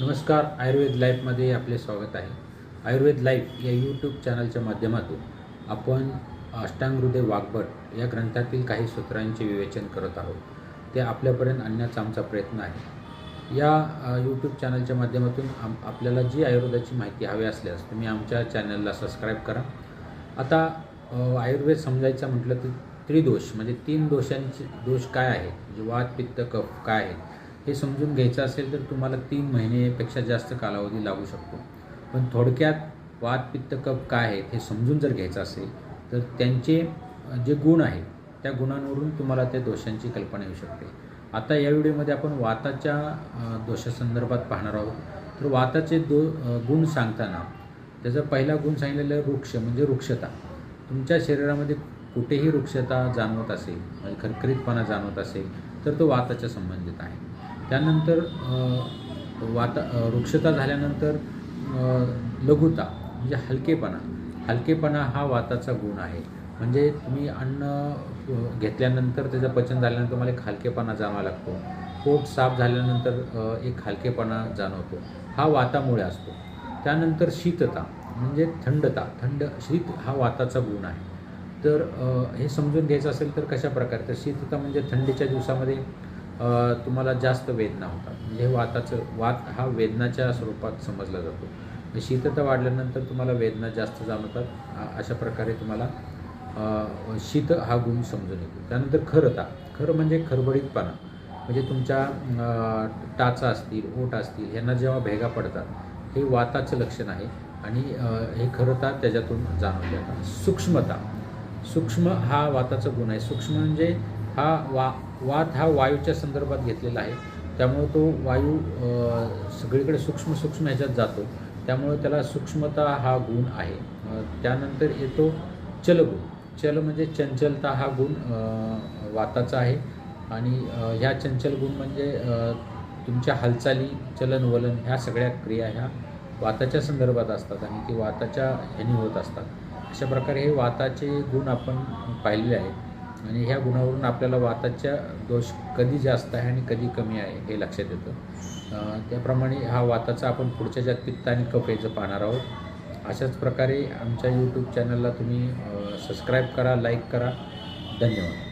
नमस्कार आयुर्वेद लाईफमध्ये आपले स्वागत आहे. आयुर्वेद लाईफ या यूट्यूब चॅनलच्या माध्यमातून आपण अष्टांग हृदय वाघभट या ग्रंथातील काही सूत्रांचे विवेचन करत आहोत. ते आपल्यापर्यंत आणण्याचा आमचा प्रयत्न आहे. या यूट्यूब चॅनलच्या माध्यमातून आम आपल्याला जी आयुर्वेदाची माहिती हवी असल्यास तुम्ही आमच्या चॅनलला सबस्क्राईब करा. आता आयुर्वेद समजायचं म्हटलं तर त्रिदोष म्हणजे तीन दोषांचे दोष काय आहेत? म्हणजे वात पित्त कफ काय आहेत? हे समजून घ्यायचं असेल तर तुम्हाला तीन महिनेपेक्षा जास्त कालावधी लागू शकतो. पण थोडक्यात वात कप काय आहेत हे समजून जर घ्यायचं असेल तर त्यांचे जे गुण आहेत त्या गुणांवरून तुम्हाला त्या दोषांची कल्पना येऊ शकते. आता या व्हिडिओमध्ये आपण वाताच्या दोषासंदर्भात पाहणार आहोत. तर वाताचे दो गुण सांगताना त्याचा पहिला गुण सांगितलेला वृक्ष म्हणजे वृक्षता. तुमच्या शरीरामध्ये कुठेही वृक्षता जाणवत असेल म्हणजे खरखरीतपणा जाणवत असेल तर तो वाताच्या संबंधित आहे. त्यानंतर वाता वृक्षता झाल्यानंतर लघुता म्हणजे हलकेपणा. हलकेपणा हा वाताचा गुण आहे. म्हणजे तुम्ही अन्न घेतल्यानंतर त्याचं पचन झाल्यानंतर तुम्हाला एक हलकेपणा जाणवा लागतो. पोट साफ झाल्यानंतर एक हलकेपणा जाणवतो. हा वातामुळे असतो. त्यानंतर शीतता म्हणजे थंडता. थंड शीत हा वाताचा गुण आहे. तर हे समजून घ्यायचं असेल तर कशा प्रकारे? तर शीतता म्हणजे थंडीच्या दिवसामध्ये तुम्हाला जास्त वेदना होतात. म्हणजे हे वाताचं वात हा वेदनाच्या स्वरूपात समजला जातो. शीतता वाढल्यानंतर तुम्हाला वेदना जास्त जाणवतात. अशा प्रकारे तुम्हाला शीत हा गुण समजून येतो. त्यानंतर खरता खरं म्हणजे खरबडीतपणा. म्हणजे तुमच्या टाचा असतील ओट असतील ह्यांना जेव्हा भेगा पडतात हे वाताचं लक्षण आहे. आणि हे खरता त्याच्यातून जाणवले जातात. सूक्ष्मता. सूक्ष्म हा वाताचा गुण आहे. सूक्ष्म म्हणजे हा वा वात हा वायूच्या संदर्भात घेतलेला आहे. त्यामुळं तो वायू सगळीकडे सूक्ष्म सूक्ष्म ह्याच्यात जातो. त्यामुळं त्याला सूक्ष्मता हा गुण आहे. त्यानंतर येतो चलगुण. चल म्हणजे चंचलता हा गुण वाताचा आहे. आणि ह्या चंचल गुण म्हणजे तुमच्या हालचाली चलनवलन ह्या सगळ्या क्रिया ह्या वाताच्या संदर्भात असतात आणि ती वाताच्या ह्यानी होत असतात. अशा प्रकारे हे वाताचे गुण आपण पाहिलेले आहेत. आणि ह्या गुणावरून आपल्याला वाताच्या दोष कधी जास्त आहे आणि कधी कमी आहे हे लक्षात येतं. त्याप्रमाणे हा वाताचा आपण पुढच्या ज्यात पित्त आणि कफ याचं पाहणार आहोत. अशाच प्रकारे आमच्या यूट्यूब चॅनलला तुम्ही सबस्क्राईब करा लाईक करा. धन्यवाद.